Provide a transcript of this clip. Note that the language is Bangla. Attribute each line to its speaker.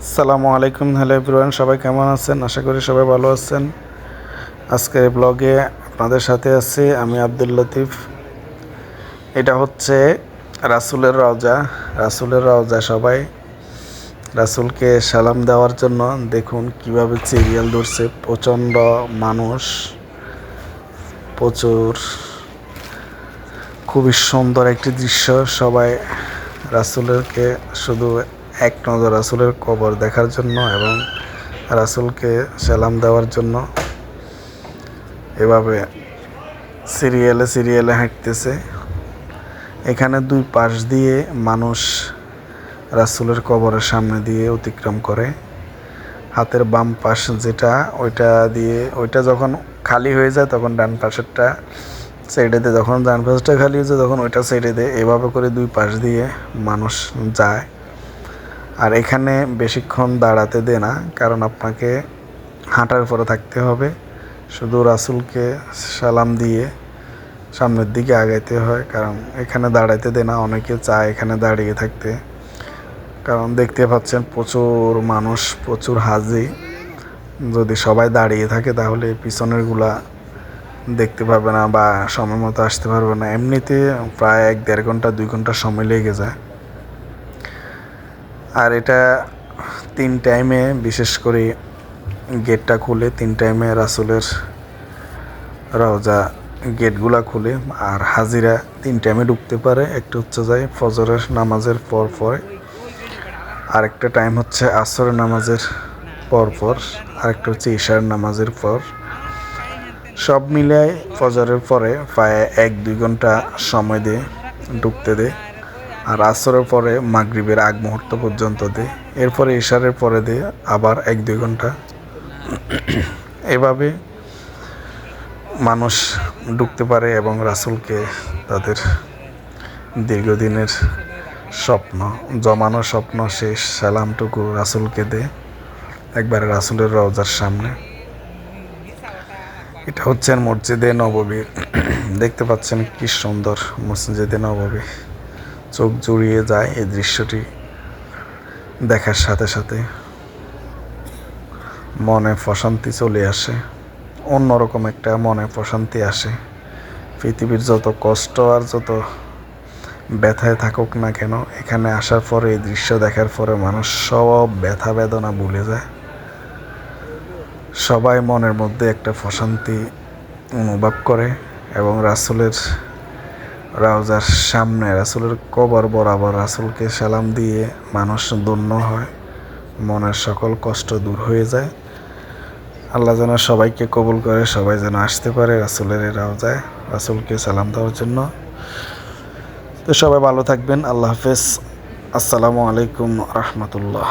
Speaker 1: সালামু আলাইকুম। হ্যালো এভরিওয়ান, সবাই কেমন আছেন? আশা করি সবাই ভালো আছেন। আজকের ব্লগে আপনাদের সাথে আছি আমি আব্দুল লতিফ। এটা হচ্ছে রাসুলের রওজা। রাসুলের রওজা সবাই রাসুলকে সালাম দেওয়ার জন্য। দেখুন কীভাবে সিরিয়াল ধরছে। প্রচণ্ড মানুষ, প্রচুর। খুবই সুন্দর একটি দৃশ্য। সবাই রাসুলেরকে শুধু এক নজর রাসুলের কবর দেখার জন্য এবং রাসুলকে সালাম দেওয়ার জন্য। এভাবে সিরিয়ালে সিরিয়ালে হাঁটতেছে। এখানে দুই পাশ দিয়ে মানুষ রাসুলের কবরের সামনে দিয়ে অতিক্রম করে। হাতের বাম পাশ যেটা, ওইটা দিয়ে, ওইটা যখন খালি হয়ে যায় তখন ডান পাশেরটা সাইডে দিয়ে, যখন ডান পাশটা খালি হয়ে যায় তখন ওইটা সাইডে দিয়ে। এভাবে করে দুই পাশ দিয়ে মানুষ যায়। আর এখানে বেশিক্ষণ দাঁড়াতে দে না, কারণ আপনাকে হাঁটার পরে থাকতে হবে। শুধু রাসুলকে সালাম দিয়ে সামনের দিকে আগাইতে হয়, কারণ এখানে দাঁড়াইতে দে না, অনেকে চায় এখানে দাঁড়িয়ে থাকতে। কারণ দেখতে পাচ্ছেন প্রচুর মানুষ, প্রচুর হাজি। যদি সবাই দাঁড়িয়ে থাকে তাহলে পিছনেরগুলা দেখতে পাবে না বা সময় মতো আসতে পারবে না। এমনিতে প্রায় এক দেড় ঘণ্টা, দুই ঘণ্টা সময় লেগে যায়। আর এটা তিন টাইমে বিশেষ করে গেটটা খুলে, তিন টাইমে রাসুলের রওজা গেটগুলা খুলে। আর হাজিরা তিন টাইমে ঢুকতে পারে। একটা হচ্ছে যায় ফজরের নামাজের পর পরে। আরেকটা টাইম হচ্ছে আসরের নামাজের পর পর। আরেকটা হচ্ছে ঈশার নামাজের পর। সব মিলিয়ে ফজরের পরে প্রায় এক দুই ঘণ্টা সময় দিয়ে ঢুকতে দেয়। আর আসরের পরে মাগরিবের আগ মুহূর্ত পর্যন্ত দেয় এরপরে ইশারের পরে দেয় আবার এক দুই ঘণ্টা। এভাবে মানুষ ঢুকতে পারে এবং রাসুলকে তাদের দীর্ঘদিনের স্বপ্ন, জমানো স্বপ্ন শেষ, সালামটুকু রাসুলকে দেয় একবারে রাসুলের রওজার সামনে। এটা হচ্ছে মসজিদে নববী। দেখতে পাচ্ছেন কি সুন্দর মসজিদে নববী। চোখ জুড়িয়ে যায় এই দৃশ্যটি দেখার সাথে সাথে। মনে প্রশান্তি চলে আসে। অন্যরকম একটা মনে প্রশান্তি আসে। পৃথিবীর যত কষ্ট আর যত ব্যথায় থাকুক না কেন, এখানে আসার পরে, এই দৃশ্য দেখার পরে মানুষ সব ব্যথা বেদনা ভুলে যায়। সবাই মনের মধ্যে একটা প্রশান্তি অনুভব করে এবং রাসুলের রাউজার সামনে রাসুলের কবর বরাবর রাসুলকে সালাম দিয়ে মানুষ ধন্য হয়, মনের সকল কষ্ট দূর হয়ে যায়। আল্লাহ যেন সবাইকে কবুল করে, সবাই যেন আসতে পারে রাসুলের রাউজায়, রাসুলকে সালাম দেওয়ার জন্য। তো সবাই ভালো থাকবেন, আল্লাহ হাফেজ। আসসালামু আলাইকুম রহমতুল্লাহ।